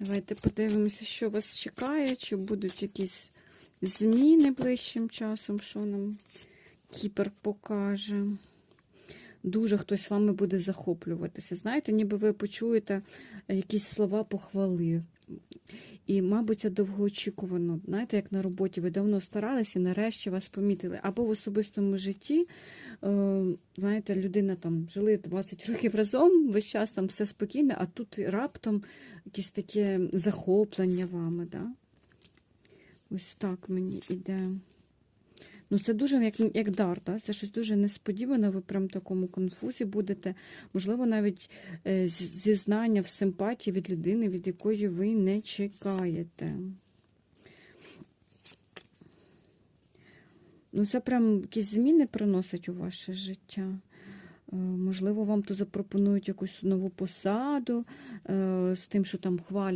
Давайте подивимося, що вас чекає, чи будуть якісь зміни ближчим часом, що нам Кіпер покаже. Дуже хтось вами буде захоплюватися. Знаєте, ніби ви почуєте якісь слова похвали. І, мабуть, це довгоочікувано. Знаєте, як на роботі ви давно старалися і нарешті вас помітили. Або в особистому житті, е, знаєте, людина там жили 20 років разом, весь час там все спокійно, а тут раптом якесь таке захоплення вами. Да? Ось так мені іде. Ну, це дуже як, як дар, да? це щось дуже несподіване, ви прям в такому конфузі будете. Можливо, навіть е, зізнання в симпатії від людини, від якої ви не чекаєте. Ну, це прям якісь зміни приносить у ваше життя. Е, Можливо, вам то запропонують якусь нову посаду е, з тим, що там хвалять.